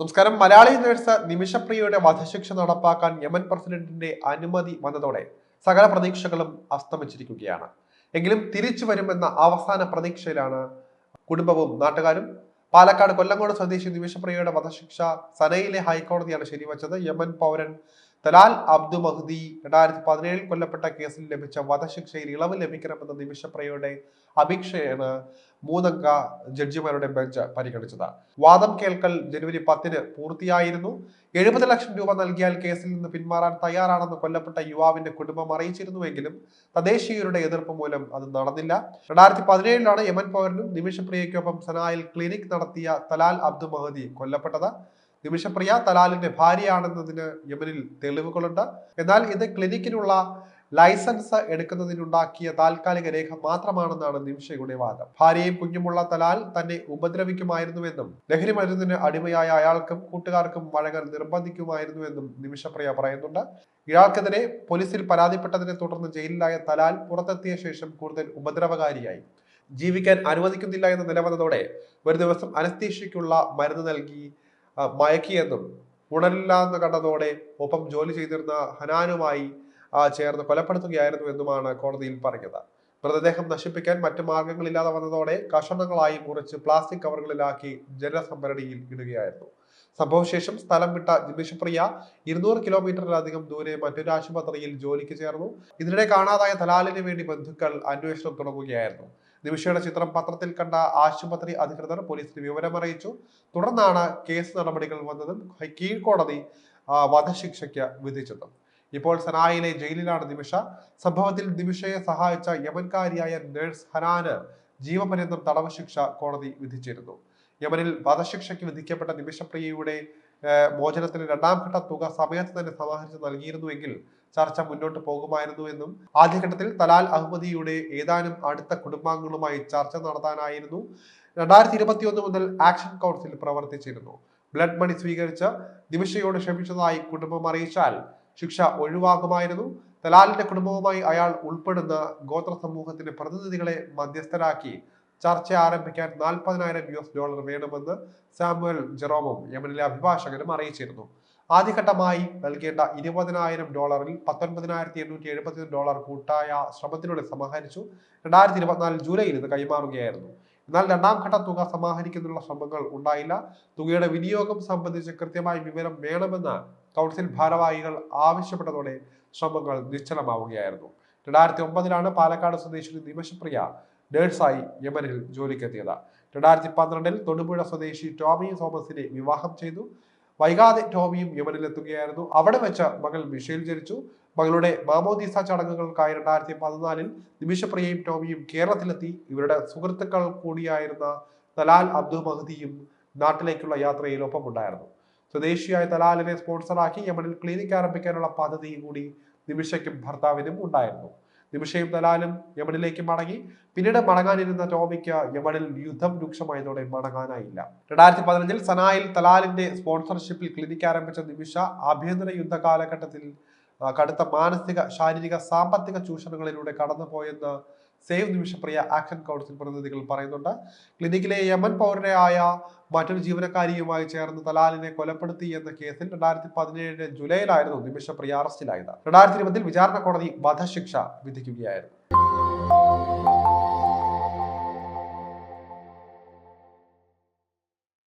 നമസ്കാരം. മലയാളി നേഴ്സ് നിമിഷപ്രിയയുടെ വധശിക്ഷ നടപ്പാക്കാൻ യമൻ പ്രസിഡന്റിന്റെ അനുമതി വന്നതോടെ സകല പ്രതീക്ഷകളും അസ്തമിച്ചിരിക്കുകയാണ്. എങ്കിലും തിരിച്ചു വരുമെന്ന അവസാന പ്രതീക്ഷയിലാണ് കുടുംബവും നാട്ടുകാരും. പാലക്കാട് കൊല്ലങ്കോട് സ്വദേശി നിമിഷപ്രിയയുടെ വധശിക്ഷ സനയിലെ ഹൈക്കോടതിയാണ് ശരിവച്ചത്. യമൻ പൗരൻ തലാൽ അബ്ദു മഹ്ദി രണ്ടായിരത്തി പതിനേഴിൽ കൊല്ലപ്പെട്ട കേസിൽ ലഭിച്ച വധശിക്ഷയിൽ ഇളവ് ലഭിക്കണമെന്ന നിമിഷപ്രയുടെ അപേക്ഷയാണ് മൂന്നംഗ ജഡ്ജിമാരുടെ ബെഞ്ച് പരിഗണിച്ചത്. വാദം കേൾക്കൽ ജനുവരി പത്തിന് പൂർത്തിയായിരുന്നു. എഴുപത് ലക്ഷം രൂപ നൽകിയാൽ കേസിൽ നിന്ന് പിന്മാറാൻ തയ്യാറാണെന്ന് കൊല്ലപ്പെട്ട യുവാവിന്റെ കുടുംബം അറിയിച്ചിരുന്നുവെങ്കിലും തദ്ദേശീയരുടെ എതിർപ്പ് മൂലം അത് നടന്നില്ല. രണ്ടായിരത്തി പതിനേഴിലാണ് യമൻ പൗരനും നിമിഷപ്രിയയ്ക്കൊപ്പം സനായിൽ ക്ലിനിക് നടത്തിയ തലാൽ അബ്ദു മഹദി കൊല്ലപ്പെട്ടത്. നിമിഷപ്രിയ തലാലിന്റെ ഭാര്യയാണെന്നതിന് യമനിൽ തെളിവുകളുണ്ട്. എന്നാൽ ഇത് ക്ലിനിക്കിനുള്ള ലൈസൻസ് എടുക്കുന്നതിനുണ്ടാക്കിയ താൽക്കാലിക രേഖ മാത്രമാണെന്നാണ് നിമിഷയുടെ വാദം. ഭാര്യയും കുഞ്ഞുമുള്ള തലാൽ തന്നെ ഉപദ്രവിക്കുമായിരുന്നുവെന്നും ലഹരി മരുന്നിന് അടിമയായ അയാൾക്കും കൂട്ടുകാർക്കും വഴങ്ങാൻ നിർബന്ധിക്കുമായിരുന്നുവെന്നും നിമിഷപ്രിയ പറയുന്നുണ്ട്. ഇയാൾക്കെതിരെ പോലീസിൽ പരാതിപ്പെട്ടതിനെ തുടർന്ന് ജയിലിലായ തലാൽ പുറത്തെത്തിയ ശേഷം കൂടുതൽ ഉപദ്രവകാരിയായി. ജീവിക്കാൻ അനുവദിക്കുന്നില്ല എന്ന നിലവന്നതോടെ ഒരു ദിവസം അനസ്തീഷ്യയ്ക്കുള്ള മരുന്ന് നൽകി മയക്കിയെന്നും ഉണരില്ലാന്ന് കണ്ടതോടെ ഒപ്പം ജോലി ചെയ്തിരുന്ന ഹനാനുമായി ചേർന്ന് കൊലപ്പെടുത്തുകയായിരുന്നു എന്നുമാണ് കോടതിയിൽ പറഞ്ഞത് മൃതദേഹം നശിപ്പിക്കാൻ മറ്റു മാർഗങ്ങളില്ലാതെ വന്നതോടെ കഷണങ്ങളായി മുറിച്ച് പ്ലാസ്റ്റിക് കവറുകളിലാക്കി ജലസംഭരണിയിൽ ഇടുകയായിരുന്നു. സംഭവശേഷം സ്ഥലം വിട്ട നിമിഷപ്രിയ ഇരുന്നൂറ് കിലോമീറ്ററിലധികം ദൂരെ മറ്റൊരു ആശുപത്രിയിൽ ജോലിക്ക് ചേർന്നു. ഇതിനിടെ കാണാതായ തലാലിന് വേണ്ടി ബന്ധുക്കൾ അന്വേഷണം തുടങ്ങുകയായിരുന്നു. നിമിഷയുടെ ചിത്രം പത്രത്തിൽ കണ്ട ആശുപത്രി അധികൃതർ പോലീസിന് വിവരമറിയിച്ചു തുടർന്നാണ് കേസ് നടപടികൾ വന്നതും കീഴ്ക്കോടതി വധശിക്ഷയ്ക്ക് വിധിച്ചതും. ഇപ്പോൾ സനായിലെ ജയിലിലാണ് നിമിഷ സംഭവത്തിൽ നിമിഷയെ സഹായിച്ച യമൻകാരിയായ നഴ്സ് ഹനാന് ജീവപര്യന്തം തടവ് ശിക്ഷ കോടതി വിധിച്ചിരുന്നു. യമനിൽ വധശിക്ഷയ്ക്ക് വിധിക്കപ്പെട്ട നിമിഷപ്രിയയുടെ മോചനത്തിന് രണ്ടാം ഘട്ട തുക സമയത്ത് തന്നെ സമാഹരിച്ച് നൽകിയിരുന്നുവെങ്കിൽ ചർച്ച മുന്നോട്ട് പോകുമായിരുന്നു എന്നും ആദ്യഘട്ടത്തിൽ തലാൽ അഹമ്മദിയുടെ ഏതാനും അടുത്ത കുടുംബാംഗങ്ങളുമായി ചർച്ച നടത്താനായിരുന്നു രണ്ടായിരത്തി ഇരുപത്തിയൊന്ന് മുതൽ ആക്ഷൻ കൗൺസിൽ പ്രവർത്തിച്ചിരുന്നു. ബ്ലഡ് മണി സ്വീകരിച്ച് നിമിഷയോട് ക്ഷമിച്ചതായി കുടുംബം അറിയിച്ചാൽ ശിക്ഷ ഒഴിവാകുമായിരുന്നു. തലാലിന്റെ കുടുംബവുമായി അയാൾ ഉൾപ്പെടുന്ന ഗോത്ര സമൂഹത്തിന്റെ പ്രതിനിധികളെ മധ്യസ്ഥരാക്കി ചർച്ച ആരംഭിക്കാൻ നാൽപ്പതിനായിരം യു എസ് ഡോളർ വേണമെന്ന് സാമുവൽ ജെറോമും യമനിലെ അഭിഭാഷകനും അറിയിച്ചിരുന്നു. ആദ്യഘട്ടമായി നൽകേണ്ട ഇരുപതിനായിരം ഡോളറിൽ പത്തൊൻപതിനായിരത്തി എണ്ണൂറ്റി എഴുപത്തി ഡോളർ കൂട്ടായ ശ്രമത്തിലൂടെ സമാഹരിച്ചു. രണ്ടായിരത്തി ഇരുപത്തിനാല് ജൂലൈയിൽ ഇത് കൈമാറുകയായിരുന്നു. എന്നാൽ രണ്ടാം ഘട്ട തുക സമാഹരിക്കുന്നതിനുള്ള ശ്രമങ്ങൾ ഉണ്ടായില്ല. തുകയുടെ വിനിയോഗം സംബന്ധിച്ച് കൃത്യമായ വിവരം വേണമെന്ന് കൗൺസിൽ ഭാരവാഹികൾ ആവശ്യപ്പെട്ടതോടെ ശ്രമങ്ങൾ നിശ്ചലമാവുകയായിരുന്നു. രണ്ടായിരത്തി ഒമ്പതിലാണ് പാലക്കാട് സ്വദേശി നിമശപ്രിയ നേഴ്സായി യമനിൽ ജോലിക്കെത്തിയത്. രണ്ടായിരത്തി പന്ത്രണ്ടിൽ തൊടുപുഴ സ്വദേശി ടോമി തോമസിനെ വിവാഹം ചെയ്തു. വൈകാതെ ടോമിയും യമനിലെത്തുകയായിരുന്നു അവിടെ വെച്ച മകൾ മിഷേൽ ജനിച്ചു. മകളുടെ മാമോദീസ ചടങ്ങുകൾക്കായി രണ്ടായിരത്തി പതിനാലിൽ നിമിഷപ്രിയയും ടോമിയും കേരളത്തിലെത്തി. ഇവരുടെ സുഹൃത്തുക്കൾ കൂടിയായിരുന്ന തലാൽ അബ്ദുൽ മഹദിയും നാട്ടിലേക്കുള്ള യാത്രയിൽ ഒപ്പമുണ്ടായിരുന്നു. സ്വദേശിയായ തലാലിനെ സ്പോൺസറാക്കി യമനിൽ ക്ലിനിക് ആരംഭിക്കാനുള്ള പദ്ധതി കൂടി നിമിഷയ്ക്കും ഭർത്താവിനും ഉണ്ടായിരുന്നു. നിമിഷയും ദലാലും യമനിലേക്ക് മടങ്ങി. പിന്നീട് മടങ്ങാനിരുന്ന ടോമിക്ക് യമനിൽ യുദ്ധം രൂക്ഷമായതോടെ മടങ്ങാനായില്ല. രണ്ടായിരത്തി പതിനഞ്ചിൽ സനായിൽ തലാലിന്റെ സ്പോൺസർഷിപ്പിൽ ക്ലിനിക് ആരംഭിച്ച നിമിഷ ആഭ്യന്തര യുദ്ധ കാലഘട്ടത്തിൽ കടുത്ത മാനസിക ശാരീരിക സാമ്പത്തിക ചൂഷണങ്ങളിലൂടെ കടന്നുപോയെന്ന് സേവ് നിമിഷപ്രിയ ആക്ഷൻ കൗൺസിൽ പ്രതിനിധികൾ പറയുന്നുണ്ട്. ക്ലിനിക്കിലെ യമൻ പൗരനായ മറ്റൊരു ജീവനക്കാരിയുമായി ചേർന്ന് തലാലിനെ കൊലപ്പെടുത്തി എന്ന കേസിൽ രണ്ടായിരത്തി പതിനേഴ് ജൂലൈയിലായിരുന്നു നിമിഷപ്രിയ അറസ്റ്റിലായത്. രണ്ടായിരത്തി ഇരുപതിൽ വിചാരണ കോടതി വധശിക്ഷ വിധിക്കുകയായിരുന്നു.